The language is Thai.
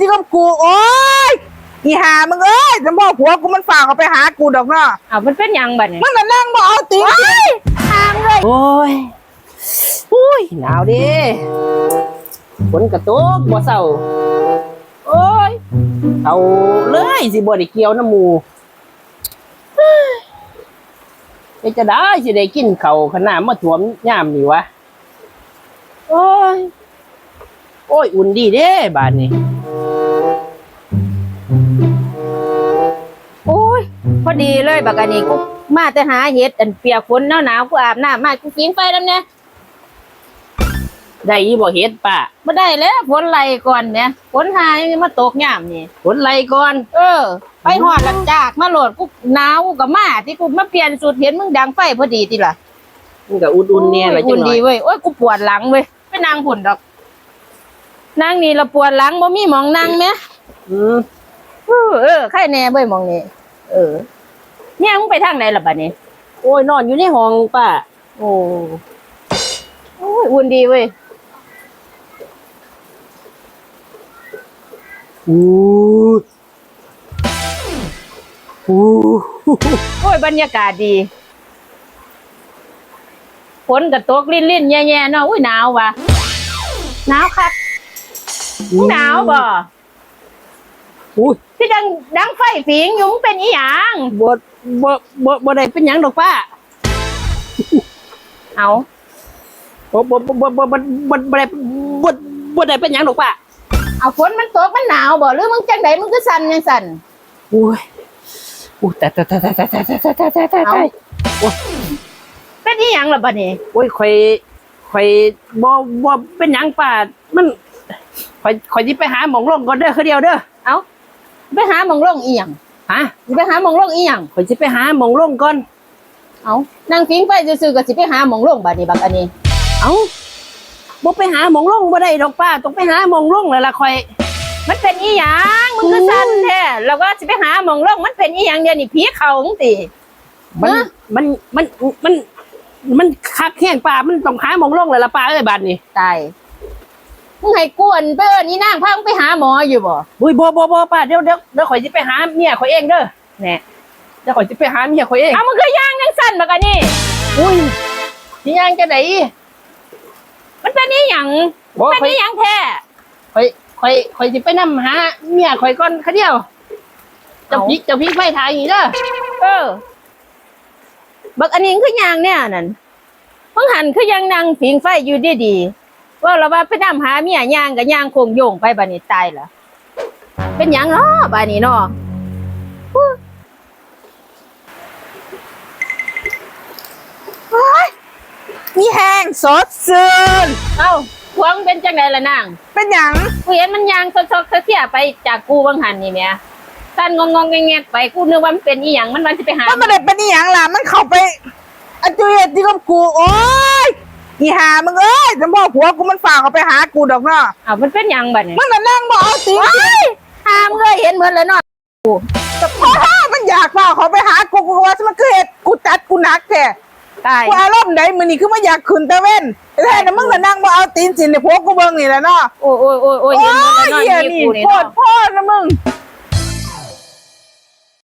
ที่กับกูโอ้ยอีหามึงเอ้ยจะบอกผัวกูมันฝากเขาไปหากูดอกเนาะอ้าวมันเป็นหยังบัดนี้มึงน่ะนั่งบ่เอาตีนทางเลยโอ้ยอุ้ยหนาวดิฝนกระตกบ่เศร้าโอ้ยเอาเลยสิบ่ได้เกี่ยวน้ำหมูเฮ้ยไปจะได้สิได้กินเขาวขนาดมาถ่วมยามนี่วะ โอ้ย โอ้ย อุ่นดีเด้บานนี้ พอดีเลยบักอันนี้กูมาแต่หาเห็ดอันเปียกฝนหนาวหนาวๆกูอาบน้ำมากูกินไฟแล้วเนี่ยได้อีบ่เฮ็ดป่ะมาได้แล้วฝนไหลก่อนเนี่ยฝนหายงมาตกยามนี่ฝนไหลก่อน เออ ไปหอดหลังจากมาโหลดกูหนาวกูกับมาที่กูมาเปลี่ยนสูตรเห็นมึงดังไฟพอดีทีละมันก็อุ่นๆเนี่ยแหละจัอุ่งนหน่อดียเว้ยโอ้ยกูปวดหลังเว้ยไปนั่งผุนดอกนั่งนี่ละปวดหลังบ่มีหมองนั่งไหมอืมเออเออใครแน่เว้ยหมองนี่ เออ เนี่ยมึงไปทางไหนล่ะบัดนี้ โอ้ยนอนอยู่ในห้องป้าโอ้โอ้ยอุ่นดีเว้ยอู้อู้โอ้ยบรรยากาศดีฝนกระตกลิ่นลิ่นๆแย่ๆเนาะอุ้ยหนาวว่ะหนาวคักมึงหนาวบ่ อู้ที่ดังดังไฟฝีงอยู่มึงเป็นอีหยังบ่บ่บ่บ่ได้เป็นหยังดอกป้า เอาบ่บ่บ่บ่บ่บ่บ่บ่ได้บ่บ่ได้เป็นหยังดอกป้าเอาฝนมันตกมันหนาวบ่หรือมึงจังไดมึงก็สั่นยังสั่นอุ้ยอู้แต่แต่แต่แต่แต่แต่แต่แต่แต่แต่เอาเป็นอีหยังล่ะบัดนี้โอ้ยข่อยข่อยบ่บ่เป็นหยังป้ามันข่อยข่อยสิไปหาหมองลงก่อนเด้อคือเดียวเด้อเอา ไปหาหมองลงอีหยังฮะสิไปหาหมองลงอีหยังข่อยสิไปหาหมองลงก่อน เอานั่งฟิงไปซื่อๆก็สิไปหาหมองลงบัดนี้บักอันนี้ เอ้าบ่ไปหาหมองลงบ่ได้ดอกป้าต้องไปหาหมองลงแล้วล่ะข่อย มันเป็นอีหยังมึงก็สั่นแท้แล้วก็สิไปหาหมองลงมันเป็นอีหยังเดี๋ยวนี้ผีเข้าจังติ มันฮะ มันมันมันมันคักแห้งป่ามันต้องหาหมองลงเลยละป่าเอ้ยบาดนี่ตาย มึงให้กวนไปเอิ้นอีนางพามึงไปหาหมออยู่บ่บุ้ยบ่บ่บ่ป่าเดี๋ยวเดี๋ยวเดี๋ยวข่อยจะไปหาเมียข่อยเองเด้อแหน่เดี๋ยวข่อยจะไปหาเมียข่อยเองเอามันก็ย่างจังสั่นบักอันนี้อุ้ยนี่ยังจะไหนมันเป็นอีหยังบ่เป็นข่อยอีหยังแท้ข่อยข่อยข่อยจะไปนำหาเมียข่อยก่อนคะเดียวเจะพริกเจะพริกไฟทายอย่างนี้เด้อเออบักอันนี้คือย่างเนี่ยนั่นมึงหันคือยังนั่งผิงไฟอยู่ดีๆ ว่าเราว่าไปนำหาเมียย่างกับย่างโคงโยงไปบัดนี้ตายเหรอเป็นหยังเนาะบัดนี้เนาะมีแห้งสดซื่นเอ้าพวงเป็นจังไดล่ะนางเป็นหยังกูเห็นมันยางซอกๆเสียๆไปจากกูบางหันนี่แหม่สั้นงงๆแงกๆไปกูนึกว่ามันเป็นอีหยังมันวันสิไปหามันไม่ได้เป็นอีหยังล่ะมันเข้าไปอันจุยที่กับกูโอ้ย อีหามึงเอ้ยจะบอกผัวกูมันฝากเขาไปหากูดอกเนาะอ้าวมันเป็นหยังบัดนี้มึงน่ะนั่งบ่เอาตีนหามเลยเห็นเหมือนแล้วเนาะแต่พ่อมันอยากฝากเขาไปหากูกูก็ว่ามันคือเหตุกูจัดกูหนักแท้ตายกูอารมณ์ใดมือนี่คือมาอยากขึ้นตะเว้นแต่แท้น่ะมึงน่ะนั่งบ่เอาตีนสินในผัวกูเบิ่งนี่แหละเนาะโอ้ยโอ้ยโอ้ยโอ้ยโอ้เห็นเหมือนแล้วเนาะยเหี้ยนี่นี่กูนี่โคเนาะตรพ่อนะมึง